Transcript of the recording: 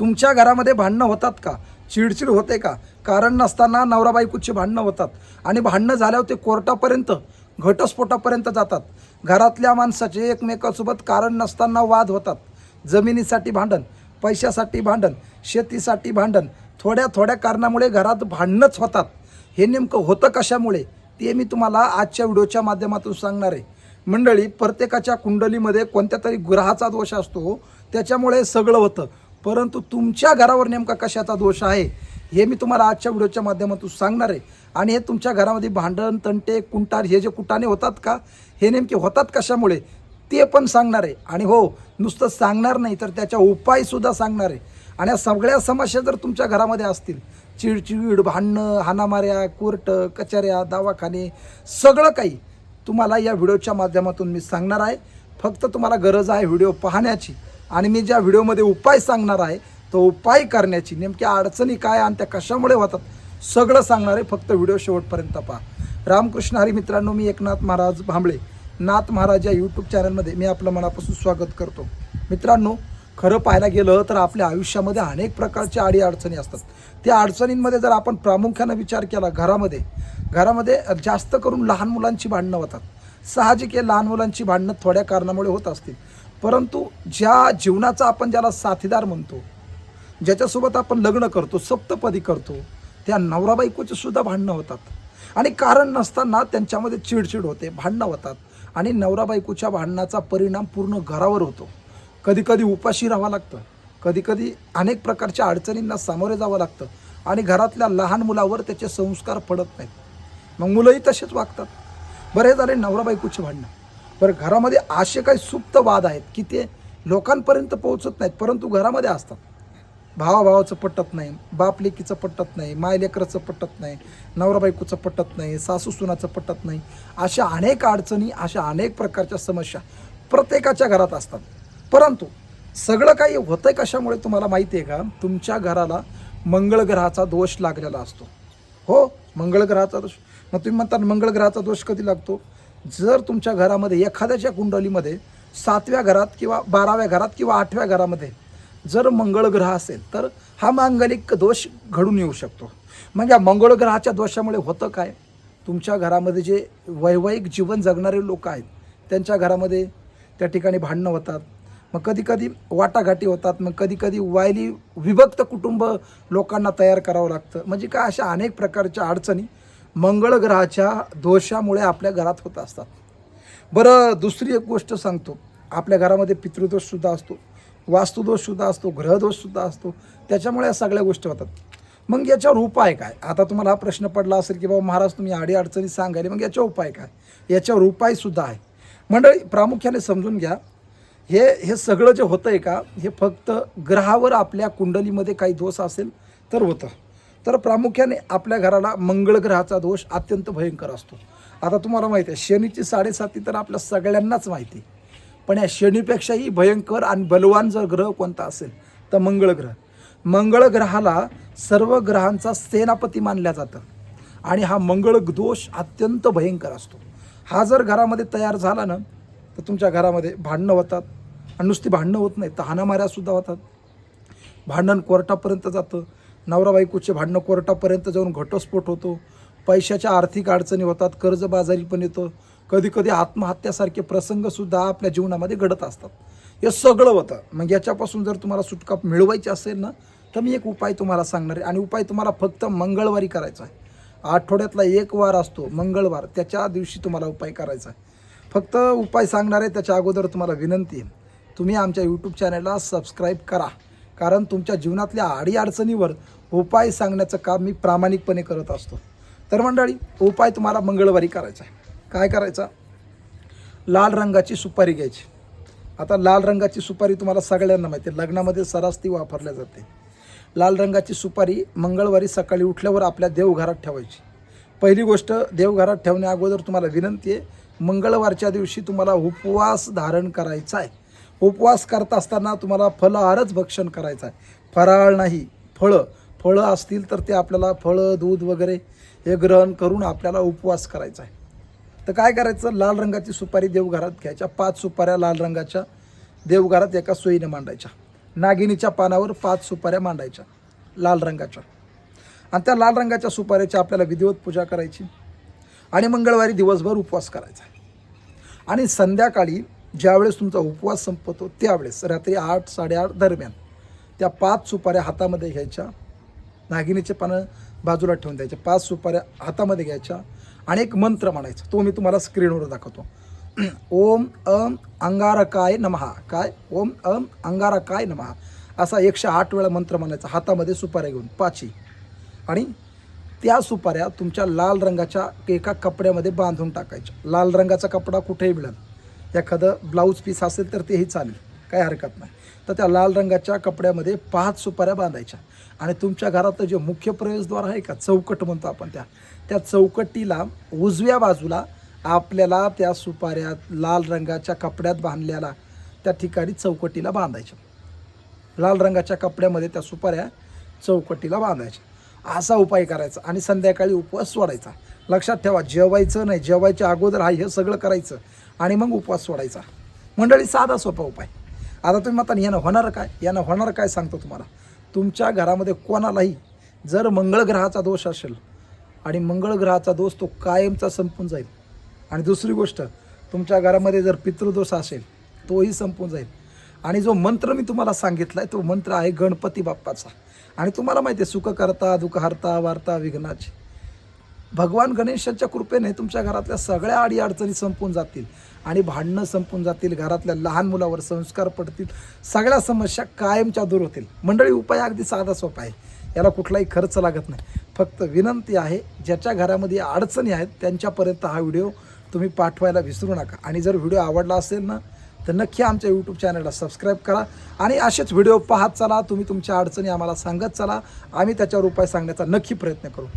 तुमच्या घरामध्ये भांडणं होतात का? चिडचिड होते का? कारण नसताना नवरा बायकोची भांडणं होतात? आणि भांडणं झाल्यावर ते कोर्टापर्यंत घटस्फोटापर्यंत जातात. घरातल्या माणसाचे एकमेकासोबत कारण नसताना वाद होतात. जमिनीसाठी भांडण पैशासाठी भांडण शेतीसाठी भांडण थोड्या थोड्या कारणामुळे घरात भांडणंच होतात. हे नेमकं होतं कशामुळे? ते मी तुम्हाला आजच्या व्हिडिओच्या माध्यमातून सांगणार आहे. मंडळी प्रत्येकाच्या कुंडलीमध्ये कोणत्या तरी ग्रहाचा दोष असतो त्याच्यामुळे सगळं होतं. परंतु तुमच्या घरावर नेमका कशाचा दोष आहे हे मी तुम्हाला आजच्या व्हिडिओच्या माध्यमातून सांगणार आहे. आणि हे तुमच्या घरामध्ये भांडण तंटे कुंटार हे जे कुटाने होतात का हे नेमके होतात कशामुळे ते पण सांगणार आहे. आणि हो नुसतं सांगणार नाही तर त्याच्या उपायसुद्धा सांगणार आहे. आणि या सगळ्या समस्या जर तुमच्या घरामध्ये असतील चिडचिड भांडणं हाणामाऱ्या कोर्ट कचऱ्या दवाखाने सगळं काही तुम्हाला या व्हिडिओच्या माध्यमातून मी सांगणार आहे. फक्त तुम्हाला गरज आहे व्हिडिओ पाहण्याची. आणि मी ज्या व्हिडिओमध्ये उपाय सांगणार आहे तो उपाय करण्याची नेमक्या अडचणी काय आणि त्या कशामुळे होतात सगळं सांगणार आहे. फक्त व्हिडिओ शेवटपर्यंत पहा. रामकृष्ण हरी मित्रांनो मी एकनाथ महाराज भांबळे नाथ महाराज या यूट्यूब चॅनलमध्ये मी आपलं मनापासून स्वागत करतो. मित्रांनो खरं पाहायला गेलं तर आपल्या आयुष्यामध्ये अनेक प्रकारच्या आडी अडचणी असतात. त्या अडचणींमध्ये जर आपण प्रामुख्यानं विचार केला घरामध्ये घरामध्ये जास्त करून लहान मुलांची भांडणं होतात. साहजिक हे लहान मुलांची भांडणं थोड्या कारणामुळे होत असतील. परंतु ज्या जीवनाचा आपण ज्याला साथीदार म्हणतो ज्याच्यासोबत आपण लग्न करतो सप्तपदी करतो त्या नवरा बायकोचे सुद्धा भांडणं होतात. आणि कारण नसताना त्यांच्यामध्ये चिडचिड होते भांडणं होतात. आणि नवरा बायकोच्या भांडणाचा परिणाम पूर्ण घरावर होतो. कधी कधी उपाशी राहावं लागतं. कधी कधी अनेक प्रकारच्या अडचणींना सामोरे जावं लागतं. आणि घरातल्या लहान मुलावर त्याचे संस्कार पडत नाहीत. मग मुलंही तसेच वागतात. बरे झाले नवरा बायकोची भांडणं. बरं घरामध्ये असे काही सुप्त वाद आहेत की ते लोकांपर्यंत पोहोचत नाहीत परंतु घरामध्ये असतात. भावाभावाचं पटत नाही बाप लेकीचं पटत नाही माय लेकराचं पटत नाही नवरा बायकोचं पटत नाही सासू सुनाचं पटत नाही अशा अनेक अडचणी अशा अनेक प्रकारच्या समस्या प्रत्येकाच्या घरात असतात. परंतु सगळं काही होतंय कशामुळे तुम्हाला माहिती आहे का? तुमच्या घराला मंगळ ग्रहाचा दोष लागलेला असतो. हो मंगळ ग्रहाचा दोष. मग तुम्ही म्हणता मंगळ ग्रहाचा दोष कधी लागतो? जर तुमच्या घरामध्ये एखाद्याच्या कुंडलीमध्ये सातव्या घरात किंवा बाराव्या घरात किंवा आठव्या घरामध्ये जर मंगळ ग्रह असेल तर हा मांगलिक दोष घडून येऊ शकतो. मग या मंगळ ग्रहाच्या दोषामुळे होतं काय? तुमच्या घरामध्ये जे वैवाहिक जीवन जगणारे लोक आहेत त्यांच्या घरामध्ये त्या ठिकाणी भांडणं होतात. मग कधीकधी वाटाघाटी होतात मग कधीकधी वायली विभक्त कुटुंब लोकांना तयार करावं लागतं. म्हणजे काय अशा अनेक प्रकारच्या अडचणी मंगळ ग्रहाच्या दोषामुळे आपल्या घरात होत असतात. बरं दुसरी एक गोष्ट सांगतो. आपल्या घरामध्ये पितृदोषसुद्धा असतो वास्तुदोषसुद्धा असतो ग्रहदोषसुद्धा असतो. त्याच्यामुळे या सगळ्या गोष्टी होतात. मग याच्यावर उपाय काय? आता तुम्हाला हा प्रश्न पडला असेल की बाबा महाराज तुम्ही आडी अडचणी सांगायला मग याच्यावर उपाय काय? याच्यावर उपायसुद्धा आहे. मंडळी प्रामुख्याने समजून घ्या. हे हे सगळं जे होतं आहे का हे फक्त ग्रहावर आपल्या कुंडलीमध्ये काही दोष असेल तर होतं. तर प्रामुख्याने आपल्या घराला मंगळ ग्रहाचा दोष अत्यंत भयंकर असतो. आता तुम्हाला माहिती आहे शनीची साडेसाती तर आपल्या सगळ्यांनाच माहिती पण या शनीपेक्षाही भयंकर आणि बलवान जर ग्रह कोणता असेल तर मंगळ ग्रह मंगळ ग्रहाला सर्व ग्रहांचा सेनापती मानल्या जातं. आणि हा मंगळ दोष अत्यंत भयंकर असतो. हा जर घरामध्ये तयार झाला ना तर तुमच्या घरामध्ये भांडणं होतात. आणि नुसती भांडणं होत नाही तर हाणामाऱ्यासुद्धा होतात. भांडण कोर्टापर्यंत जातं. नवरा बायकोचे भांडणं कोर्टापर्यंत जाऊन घटस्फोट होतो. पैशाच्या आर्थिक अडचणी होतात कर्जबाजारी पण येतं. कधीकधी आत्महत्यासारखे प्रसंगसुद्धा आपल्या जीवनामध्ये घडत असतात. हे सगळं होतं. मग याच्यापासून जर तुम्हाला सुटका मिळवायची असेल ना तर मी एक उपाय तुम्हाला सांगणार आहे. आणि उपाय तुम्हाला फक्त मंगळवारी करायचा आहे. आठवड्यातला एक वार असतो मंगळवार. त्याच्या दिवशी तुम्हाला उपाय करायचा आहे. फक्त उपाय सांगणार आहे त्याच्या अगोदर तुम्हाला विनंती आहे. तुम्ही आमच्या यूट्यूब चॅनलला सबस्क्राईब करा. कारण तुमच्या जीवनातल्या आडी अडचणीवर उपाय सांगण्याचं काम मी प्रामाणिकपणे करत असतो. तर मंडळी उपाय तुम्हाला मंगळवारी करायचा आहे. काय करायचा? लाल रंगाची सुपारी घ्यायची. आता लाल रंगाची सुपारी तुम्हाला सगळ्यांना माहिती आहे. लग्नामध्ये सरास ती वापरल्या जाते. लाल रंगाची सुपारी मंगळवारी सकाळी उठल्यावर आपल्या देवघरात ठेवायची. पहिली गोष्ट देवघरात ठेवण्या अगोदर तुम्हाला विनंती आहे मंगळवारच्या दिवशी तुम्हाला उपवास धारण करायचा आहे. उपवास करत असताना तुम्हाला फलाहारच भक्षण करायचं आहे. फराळ नाही फळं फळं असतील तर ते आपल्याला फळं दूध वगैरे हे ग्रहण करून आपल्याला उपवास करायचा आहे. तर काय करायचं? लाल रंगाची सुपारी देवघरात घ्यायच्या. पाच सुपाऱ्या लाल रंगाच्या देवघरात एका सोयीने मांडायच्या. नागिनीच्या पानावर पाच सुपाऱ्या मांडायच्या लाल रंगाच्या. आणि त्या लाल रंगाच्या सुपाऱ्याची आपल्याला विधिवत पूजा करायची आणि मंगळवारी दिवसभर उपवास करायचा आणि संध्याकाळी ज्यावेळेस तुमचा उपवास संपतो त्यावेळेस रात्री आठ साडेआठ दरम्यान त्या पाच सुपाऱ्या हातामध्ये घ्यायच्या. नागिनीचे पानं बाजूला ठेवून द्यायचे. पाच सुपाऱ्या हातामध्ये घ्यायच्या आणि एक मंत्र म्हणायचा. तो मी तुम्हाला स्क्रीनवर दाखवतो. ओम अम अंगारकाय नमहा. काय? ओम अम अंगारकाय नमहा. असा एकशे आठ वेळा मंत्र म्हणायचा. हातामध्ये सुपाऱ्या घेऊन. पाची. आणि त्या सुपाऱ्या तुमच्या लाल रंगाच्या एका कपड्यामध्ये बांधून टाकायच्या. लाल रंगाचा कपडा कुठेही मिळेल एखादं ब्लाऊज पीस असेल तर तेही चालेल. काही हरकत नाही. तर त्या लाल रंगाच्या कपड्यामध्ये पाच सुपाऱ्या बांधायच्या. आणि तुमच्या घरातलं जे मुख्य प्रवेशद्वार आहे का चौकट म्हणतो आपण त्या त्या चौकटीला उजव्या बाजूला आपल्याला त्या सुपाऱ्या लाल रंगाच्या कपड्यात बांधलेला त्या ठिकाणी चौकटीला बांधायच्या. लाल रंगाच्या कपड्यामध्ये त्या सुपाऱ्या चौकटीला बांधायच्या. असा उपाय करायचा आणि संध्याकाळी उपवास सोडायचा. लक्षात ठेवा जेवायचं नाही जेवायच्या अगोदर हा हे सगळं करायचं आणि मग उपवास सोडायचा. मंडळी साधा सोपा उपाय. आता तुम्ही म्हणता यानं होणार काय? यानं होणार काय? सांगतो तुम्हाला. तुमच्या घरामध्ये कोणालाही जर मंगळ ग्रहाचा दोष असेल आणि मंगळ ग्रहाचा दोष तो कायमचा संपून जाईल. आणि दुसरी गोष्ट तुमच्या घरामध्ये जर पितृदोष असेल तोही संपून जाईल. आणि जो मंत्र मी तुम्हाला सांगितला आहे तो मंत्र आहे गणपती बाप्पाचा. आणि तुम्हाला माहिती आहे सुख करता दुःख हरता वार्ता विघ्नाची. भगवान गणेशाच्या कृपेने तुमच्या घरातल्या सगळ्या अडीअडचणी संपून जातील आणि भांडणं संपून जातील घरातल्या लहान मुलावर संस्कार पडतील सगळ्या समस्या कायमच्या दूर होतील. मंडळी उपाय अगदी साधा सोपा आहे. याला कुठलाही खर्च लागत नाही. फक्त विनंती आहे ज्याच्या घरामध्ये अडचणी आहेत त्यांच्यापर्यंत हा व्हिडिओ तुम्ही पाठवायला विसरू नका. आणि जर व्हिडिओ आवडला असेल ना तर नक्की आमच्या यूट्यूब चॅनलला सबस्क्राईब करा. आणि असेच व्हिडिओ पाहत चला. तुम्ही तुमच्या अडचणी आम्हाला सांगत चला. आम्ही त्याच्यावर उपाय सांगण्याचा नक्की प्रयत्न करू.